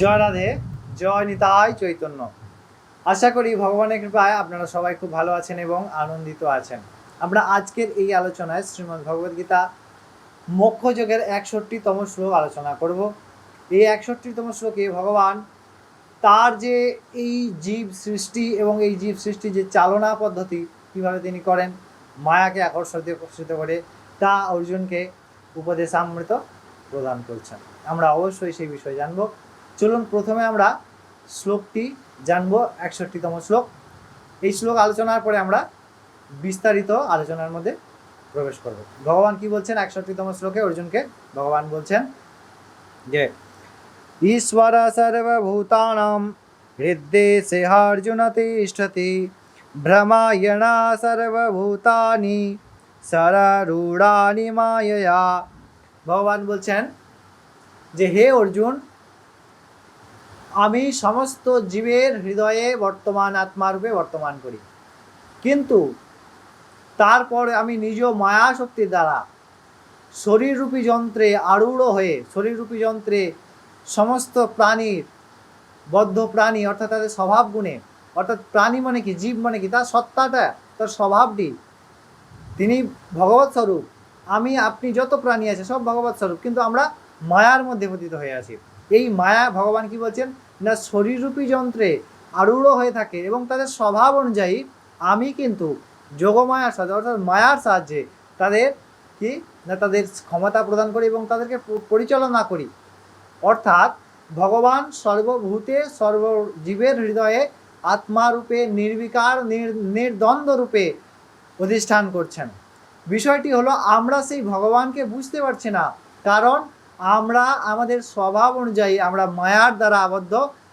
জয় রাধে, জয় নিতাই চৈতন্য। আশা করি ভগবানের কৃপায় আপনারা সবাই খুব ভালো আছেন এবং আনন্দিত আছেন। আমরা আজকের এই আলোচনায় শ্রীমদ্ ভগবদ গীতা মোক্ষযোগের একষট্টিতম শ্লোক আলোচনা করব। এই একষট্টিতম শ্লোকে ভগবান তার যে এই জীব সৃষ্টি এবং এই জীব সৃষ্টি যে চালনা পদ্ধতি কীভাবে তিনি করেন, মায়াকে আকর্ষিত আকর্ষিত করে, তা অর্জুনকে উপদেশামৃত প্রদান করছেন। আমরা অবশ্যই সেই বিষয়ে জানব। চলুন প্রথমে আমরা শ্লোকটি জানব একষট্টিতম শ্লোক। এই শ্লোক আলোচনার পরে আমরা বিস্তারিত আলোচনার মধ্যে প্রবেশ করব। ভগবান কি বলছেন একষট্টিতম শ্লোকে? অর্জুনকে ভগবান বলছেন যে, ঈশ্বর সর্বভূতানাম হৃদ্দেশে অর্জুন তিষ্ঠতি, ভ্রমায়ণা সর্বভূতানি সরারূঢ়ানি মায়া ভগবান বলছেন যে, হে অর্জুন আমি সমস্ত জীবের হৃদয়ে বর্তমান আত্মারূপে বর্তমান করি। কিন্তু তারপরে আমি নিজ মায়া শক্তির দ্বারা শরীররূপী যন্ত্রে আরূঢ় হয়ে, শরীররূপী যন্ত্রে সমস্ত প্রাণীর বদ্ধ প্রাণী অর্থাৎ তাদের স্বভাব গুণে অর্থাৎ প্রাণী মানে কি, জীব মানে কি, তার সত্তাটা, তার স্বভাবটি, তিনি ভগবত স্বরূপ, আমি, আপনি যত প্রাণী আছে সব ভগবত স্বরূপ, কিন্তু আমরা মায়ার মধ্যে পতিত হয়ে আছি। এই মায়া ভগবান কি বলছেন? না শরীররূপী যন্ত্রে আরূঢ় হয়ে থাকে এবং তাদের স্বভাব অনুযায়ী আমি কিন্তু যোগমায়ার সাহায্যে, অর্থাৎ মায়ার সাহায্যে তাদের কি? না তাদের ক্ষমতা প্রদান করি এবং তাদেরকে পরিচালনা করি। অর্থাৎ ভগবান সর্বভূতে সর্বজীবের হৃদয়ে আত্মারূপে নির্বিকার, নির- নির্দ্বন্দ্ব রূপে অধিষ্ঠান করছেন। বিষয়টি হলো, আমরা সেই ভগবানকে বুঝতে পারছি না। কারণ আমরা আমাদের স্বভাব অনুযায়ী আমরা মায়ার দ্বারা আবদ্ধ,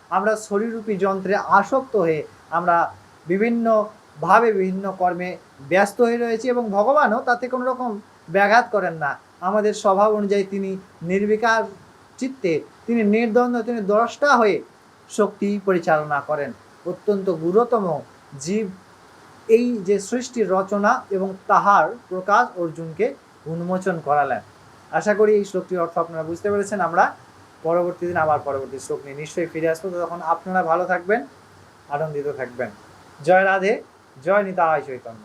আমরা শরীররূপী যন্ত্রে আসক্ত হয়ে আমরা বিভিন্নভাবে বিভিন্ন কর্মে ব্যস্ত হয়ে রয়েছি এবং ভগবানও তাতে কোনো রকম ব্যাঘাত করেন না। আমাদের স্বভাব অনুযায়ী তিনি নির্বিকার চিত্তে, তিনি নির্দ্বন্দ্ব, তিনি দ্রষ্টা হয়ে শক্তি পরিচালনা করেন। অত্যন্ত গুরুতম জীব এই যে সৃষ্টির রচনা এবং তাহার প্রকাশ অর্জুনকে উন্মোচন করালেন। আশা করি এই শ্লোকটির অর্থ আপনারা বুঝতে পেরেছেন। আমরা পরবর্তী দিন আবার পরবর্তী শ্লোক নিয়ে নিশ্চয়ই ফিরে আসব। তখন আপনারা ভালো থাকবেন, আনন্দিত থাকবেন। জয় রাধে, জয় নিতা চৈতন্য।